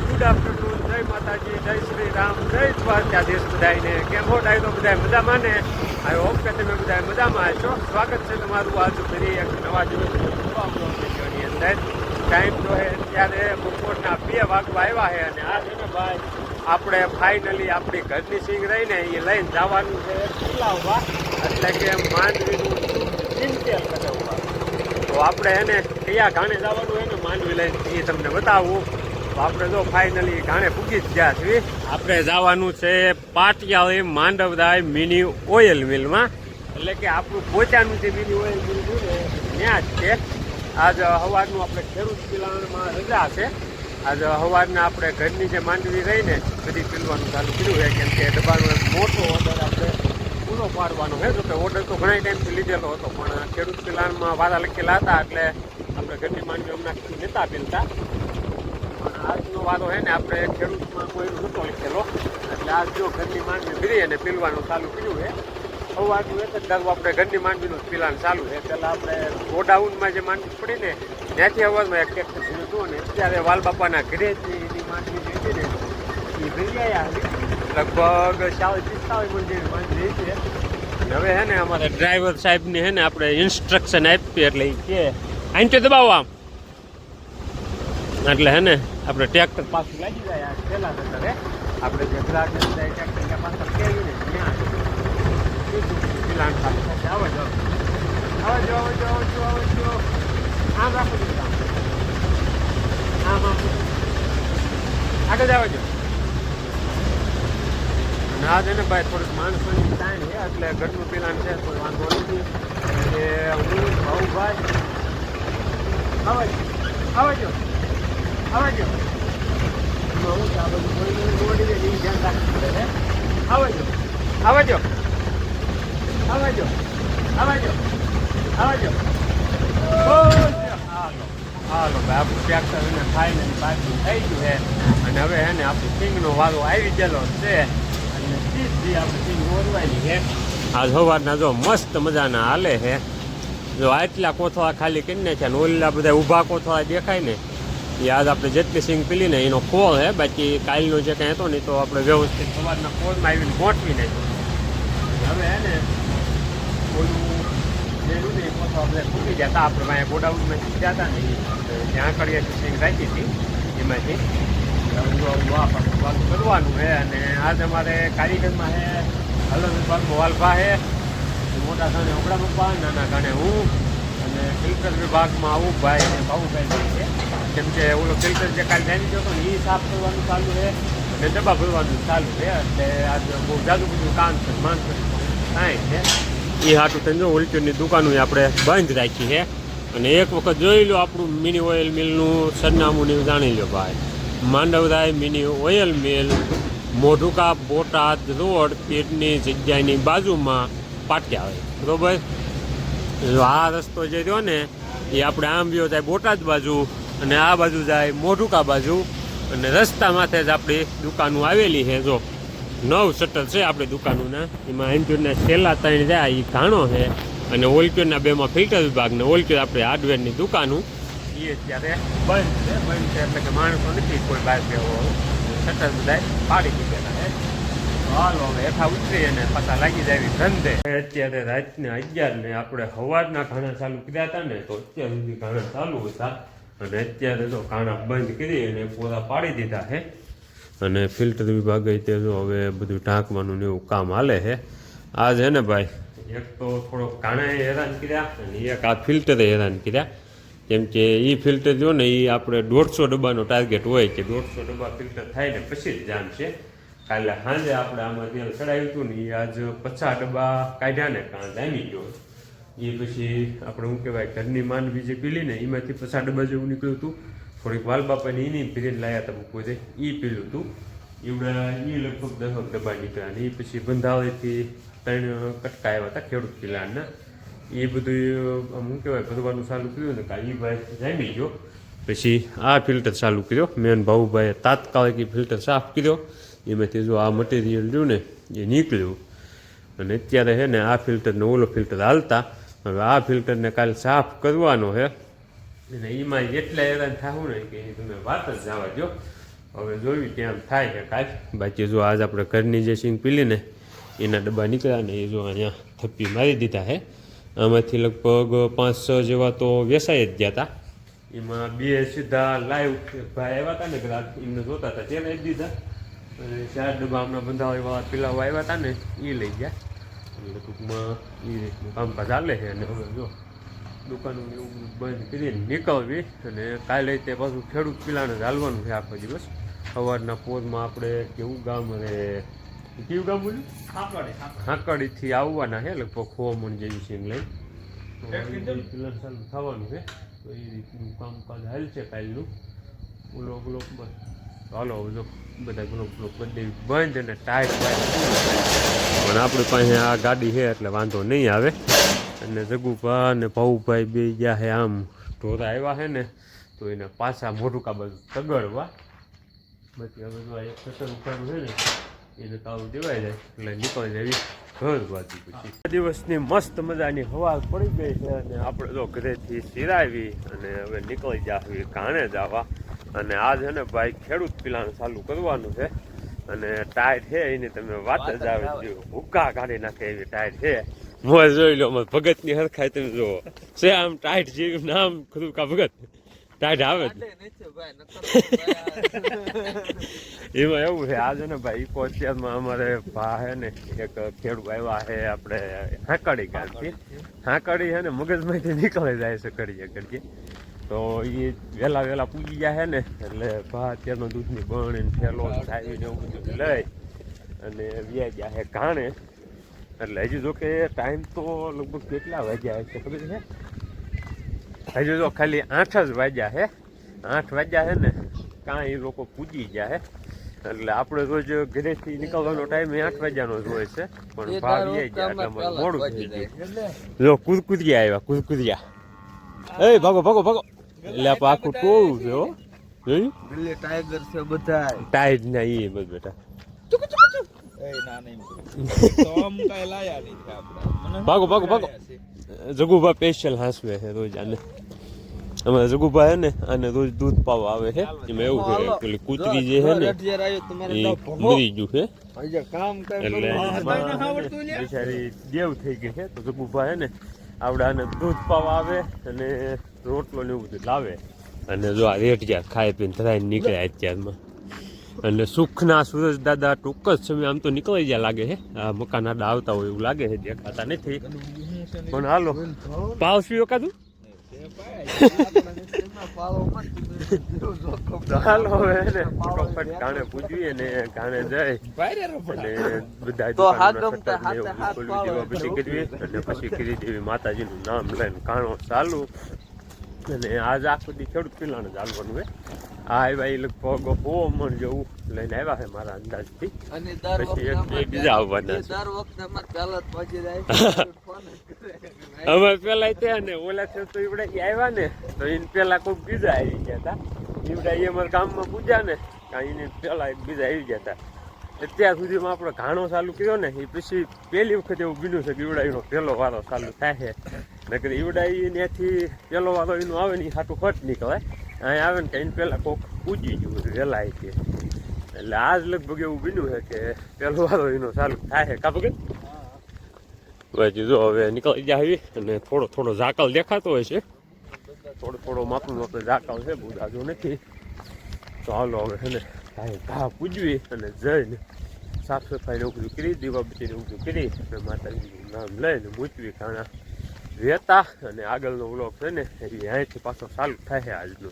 Good afternoon, જય માતાજી, જય શ્રી રામ જય દ્વારકાધીશ બધાને કેમ હો ડાય તો બધા મજામાં ને? આઈ હોપ કે તમે બધા મજામાં છો સ્વાગત છે તમારું આજ ફરી એક નવા દિવસની અંદર. ટાઈમ તો હે અત્યારે બપોરના બે વાગવા આવ્યા છે અને આ છે ને ભાઈ, આપણે ફાઇનલી આપણી ઘરની સિંગ રહીને એ લઈને જવાનું છે ખીલાવવા એટલે કે માંડવીનું સિંગતેલ કઢાવવા તો આપણે એને કયા ગાણે જવાનું હોય ને માંડવી લઈને એ તમને બતાવું. આપણે જો ફાઇનલી ઘાણે પૂકી જ ગયા છીએ. આપણે જવાનું છે પાટિયાળી માંડવદાય મિની ઓઇલ મિલમાં એટલે કે આપણું પોચાનું જે મિની ઓઇલ મિલ છે ને, ત્યાં જ છે. આજ સવારનું આપણે ખેડૂત પિલાણમાં રજા છે. આજ સવારના આપણે ઘરની જે માંડવી રહીને બધી પીલવાનું ચાલુ કર્યું છે. કેમ કે એક મોટો ઓર્ડર આપણે પૂરો પાડવાનો છે. જો કે ઓર્ડર તો ઘણા ટાઈમથી લીધેલો હતો, પણ ખેડૂત પિલાનમાં વાદા લખેલા હતા, એટલે આપણે ઘરની માંડવી હમણાં નહોતા પીલતા. આજનો વારો છે ને આપણે ખેડૂતમાં કોઈ નહોતો લીધેલો. એટલે આજ જો ઘરની માંડવી ફરી અને પીલવાનું ચાલુ કર્યું છે. સવારનું એક જ આપણે ઘરની માંડવીનું પીલાન ચાલુ છે. પહેલાં આપણે ગોડાઉનમાં જે માંડવી પડી ને, ત્યાંથી અવાજમાં એક ટ્રેક્ટર ભીનું હતું અને અત્યારે વાલબાપાના ઘરેથી એની માંડવી જે છે ને, એ ભરી ગયા લગભગ ચાલીસ પિસ્તાલીસ મંદિર માંડવી છે. હવે હે ને અમારે ડ્રાઈવર સાહેબને હે ને આપણે ઇન્સ્ટ્રક્શન આપીએ એટલે એ કે, આંચો દબાવો આમ. એટલે હે ને આપણે ટ્રેક્ટર પાછું લાગી જાય, આ પહેલા અત્યારે આપણે જે ગ્રાહક જાય ટ્રેક્ટર ત્યાં પાછળ કેવી ને ત્યાં આવે. જો આવે જો આવે જો આવે જો આવે જો આમ રાખો છો આમ આમ. આગળ જાવ જો. આ છે ને ભાઈ, થોડીક માણસોની તાણ છે, એટલે ઘરનું પિલાણ છે, કોઈ વાંધો નથી. એટલે હું, ભાઉભાઈ આવજો આવજો આવજો એમાં આવજો. આવજો. આવજો. આવજો. આવજો. હાલો, ભાઈ, આપણું ટ્રેક્ટર એને ખાઈને પાછું થઈ છે. અને હવે હે ને આપણું સિંગનો વાળો આવી ગયેલો છે. અને સીધી આપણે સિંગ ઓરવાની છે. આ સવારના જો મસ્ત મજાના હાલે છે. જો આટલા કોથળા ખાલી કરી નાખ્યા ને ઓલા બધા ઊભા કોથળા દેખાય ને એ આજ આપણે જેટલી સિંગ પીલી ને એનો કોલ હે, બાકી કાલનો જે કાંઈ હતો ને તો આપણે વ્યવસ્થિત સવારના ખોળમાં આવીને ગોઠવી નાખ્યો. હવે હે ને, ઓલું જેનું કોથળા ફૂટી ગયા હતા, આપણે અહીંયા ગોડાઉનમાં ગયા હતા ને ત્યાં કરીએ સિંગ રાખી હતી, એમાંથી. કરવાનું છે અને આજ અમારે કારીગરમાં છે અલગ વિભાગમાં વાલભા છે મોટા થાણે હમણાં પપ્પા, નાના થાણે હું. અને ફિલ્ટર વિભાગમાં આવું ભાઈ અને ભાવુભાઈ છે, કેમ કે ઓલો ફિલ્ટર જે કાલે જાણી ગયો હતો એ સાફ કરવાનું ચાલુ છે અને ડબ્બા ભરવાનું ચાલુ છે. એટલે આજે બહુ જાદુ બધું કામ છે, માણસો કાંઈ છે. એ હાટું તમે જો ઉલટીની દુકાનો આપણે બંધ રાખી છે. અને એક વખત જોઈ લો આપણું મિની ઓઇલ મિલનું સરનામું ને જાણી લો ભાઈ. Mandavray mini oil mill Modhuka Botad road પેટની જગ્યાની બાજુમાં પાટિયા આવે બરોબર? આ રસ્તો જે રહ્યો ને, એ આપણે આમ ગયો જાય બોટાદ બાજુ અને આ બાજુ જાય મોઢુકા બાજુ. અને રસ્તા માથે જ આપણી દુકાનો આવેલી છે, જો. નવ શટર છે આપણી દુકાનોના. એમાં એન્ટ્યુરના છેલ્લા ત્રણ જાય એ ઘાણો છે. અને ઓલક્યુરના બેમાં ફિલ્ટર વિભાગ ને ઓલક્યુર આપણે હાર્ડવેરની દુકાનો. એ અત્યારે બંધ છે બંધ છે એટલે કે માણસો નથી કોઈ બહાર જવો શટર બધા પાડી દીધેલા હાલો, હવે હેઠા ઉતરી અને પાછા લાગી જાય અત્યારે રાતના અગિયાર ને આપણે સવારના ઘાણા ચાલુ કર્યા હતા ને, તો અત્યાર સુધી ઘાણા ચાલુ હતા. અને અત્યારે તો ઘાણા બંધ કરી અને પૂરા પાડી દીધા છે. અને ફિલ્ટર વિભાગ તે જો હવે બધું ઢાંકવાનું ને એવું કામ હાલે છે. આ છે ને ભાઈ, એક તો થોડોક કાણાએ હેરાન કર્યા અને એક આ ફિલ્ટરે હેરાન કર્યા. કેમ કે એ ફિલ્ટર જો ને એ આપણે દોઢસો ડબ્બાનો ટાર્ગેટ હોય કે દોઢસો ડબ્બા ફિલ્ટર થાય ને પછી જ જામ છે. કાલે સાંજે આપણે આમાં તેલ ચડાવ્યું હતું ને એ આજ પચાસ ડબ્બા કાઢ્યા ને કાં જામી ગયો. એ પછી આપણે શું કહેવાય, ઘરની માંડવી જે પીલી ને એમાંથી પચાસ ડબ્બા જેવું નીકળ્યું હતું. થોડીક વાલ બાપાને એની પીરીને લાયા હતા બપોરે એ પીલું હતું. એવડા એ લગભગ દસક ડબ્બા નીકળ્યા ને એ પછી બંધાવેથી ત્રણ કટકા આવ્યા હતા ખેડૂત કિલ્લાના એ બધું શું કહેવાય, ભરવાનું ચાલુ કર્યું ને એ ભાઈ જામી ગયો. પછી આ ફિલ્ટર ચાલુ કર્યો. મેન ભાઉભાઈએ તાત્કાલિક ફિલ્ટર સાફ કર્યો. એમાંથી જો આ મટીરિયલ રહ્યું ને, એ નીકળ્યું. અને અત્યારે છે ને આ ફિલ્ટરને ઓલો ફિલ્ટર હાલતા. હવે આ ફિલ્ટરને કાલે સાફ કરવાનો છે અને એમાં એટલા હેરાન થવું ને કે તમે વાત જ જવા દો હવે જોયું ત્યાં થાય છે કાંઈ બાકી જો આજ આપણે ઘરની જે સિંગ પીલી ને, એના ડબ્બા નીકળ્યા ને એ જો અહીંયા થપ્પી મારી દીધા છે આમાંથી લગભગ પાંચ છ જેવા તો વેસાઈ જ ગયા હતા એમાં બે સીધા લાઈવ ભાઈ આવ્યા હતા ને, ગ્રાહક એમને જોતા હતા તેને જ દીધા. અને ચાર ડબ્બા હમણાં બંધાવાળા પેલા આવ્યા હતા ને એ લઈ ગયા. એટલે ટૂંકમાં એ રીતનું કામકાજ ચાલે છે. અને હવે જો દુકાનો એવું બંધ કરીને નીકળવી અને કાલે તે પાછું ખેડૂત પિલાને ચાલવાનું છે આખો દિવસ. સવારના પોરમાં આપણે કેવું ગામ અને કેવું ગામ બોલ્યું? હાંકડીથી આવવાના છે લગભગ ખોમણ જેવી છે લઈ એ ચાલુ થવાનું છે. તો એ રીતનું કામકાજ હાલ છે કાલનું. બ્લોક બસ. હાલો જો બધા ગ્રુપ ગ્રુપ બધી બંધ અને ટાઈટ પણ આપણી પાસે આ ગાડી છે, એટલે વાંધો નહીં આવે. અને જગુભા અને ભાઉભાઈ બે ગયા છે આમ. ઢોરા આવ્યા છે ને, તો એને પાછા મોટું કા બધું તગડવા. બાકી હવે જો એક સટર ઉપાડું છે ને, એને તાળું દેવાય જાય, એટલે નીકળી જાય ઘર બાજુ પછી દિવસની મસ્ત મજાની હવા પડી ગઈ છે અને આપણે તો ઘરેથી સિરાવી અને હવે નીકળી જાવી કાણે જવા અને આ છે ને ભાઈ ખેડૂત પીલાનું ચાલુ કરવાનું છે. અને ટાયર છે એની તમે વાત જ આવે હુકા હુક્કા કાઢી નાખે એવી ટાયર છે. મોજ જોઈ લો અમાર ભગતની હરખાય તમે જુઓ. છે આમ ટાઈટ જેવું નામ ખરું કા ભગત? ટાઈટ આવે એમાં એવું છે આજે ને ભાઈ ઇકો અમારે ભા છે ને એક ખેડૂત આવ્યા છે આપણે હાંકડી ગામથી. હાંકડી છે. ને મગજમાંથી નીકળી જાય છે કરીએ કરીએ તો એ વહેલા વહેલા પૂજી ગયા છે ને એટલે ભા અત્યારનો દૂધની બણ થેલો થાય ને એવું બધું લઈ અને વ્યા ગયા છે ઘાણે. એટલે હજી જો કે ટાઈમ તો લગભગ કેટલા વાગ્યા છે ખબર છે? હજુ જો ખાલી આઠ જ વાગ્યા છે આઠ વાગ્યા છે ને કાંઈ એ લોકો પૂજી ગયા છે એટલે આપણે રોજ ઘરેથી નીકળવાનો ટાઈમ આઠ વાગ્યાનો જ હોય છે પણ ભાવ એ ગયા એટલે મોડું થઈ ગયું. જો કુદકુદિયા આવ્યા કુદકુદિયા. એ ભાગો ભાગો ભાગો. એટલે આખું ટોળું છે હો? જોયું? દિલ્હી ટાઈગર છે બધા ટાઈડ ના એ બસ બેટા ભાગો ભાગો ભાગો. જગુભા સ્પેશિયલ હાંસવે છે રોજ આને. અમારે જગુભા હે ને અને રોજ દૂધ પાવા આવે છે. એમાં એવું છે પેલી કૂતરી જે છે ને એ મરી ગયું છે. કામ એટલે બિચારી દેવ થઈ ગઈ છે તો જગુભા હે ને આપણે આને દૂધ પાવા આવે અને રોટલો ને એવું બધું લાવે. અને જો આ રેટ જ્યાં ખાઈ પીને ધરાઈને નીકળ્યા અત્યારમાં. અને સુખના સૂરજ દાદા ટૂંક જ સમય આમ તો નીકળી ગયા લાગે છે આ મકાન આડા આવતા હોય એવું લાગે છે દેખાતા નથી. પણ હાલો પાવ કાધું હાલો હવે ગાણે પૂજવીએ ને ગાણે જાય. બધા પછી કરી દેવી માતાજીનું નામ લઈને કાણો ચાલુ. અને આજ આખો દી ખેડૂત પિલાને ચાલવાનું હે આ આવ્યા એ લગભગ હો મણ જેવું લઈને આવ્યા છે મારા અંદાજથી. અને દર પછી એક- બીજા આવવાના છે. દર વખતે પહોંચી જાય અમે પેલા ત્યાં ને ઓલા છે તો ઈવડે આવ્યા ને તો એને પેલા કોઈક બીજા આવી ગયા હતા ઈવડે એ અમારા ગામમાં પૂજા ને કાંઈ એને પેલા એક બીજા આવી ગયા હતા અત્યાર સુધીમાં આપણે ઘાણો ચાલુ કર્યો ને એ પછી પહેલી વખત એવું બીજું છે કે ઈવડાવીનો પહેલો વારો ચાલુ થાય. છે નકર ઈવડાવી ત્યાંથી પહેલો વારો એનું આવે ને એ સાટું ફટ નીકળે. અહીં આવે ને કે એને પહેલાં કોક પૂજી ગયું વહેલા છે એટલે આજ લગભગ એવું બીજું છે કે પહેલો વારો એનો ચાલુ થાય છે. કા ભગત? પછી જો હવે નીકળી જાય અને થોડો થોડો ઝાકલ દેખાતો હોય છે. થોડો થોડો માપનું આપણે ઝાકલ છે, બહુ જાજો નથી. ચાલો હવે છે ને ઘાએ ઘા પૂજવી અને જઈને સાફ સફાઈ નોકરી કરી, દીવા બચીને એવું કરી, અને માતાજીનું નામ લઈને મૂચવી ખાણા રહેતા, અને આગળનો વ્લોગ છે ને, એ અહીંથી પાછો ચાલુ થાય આજનો.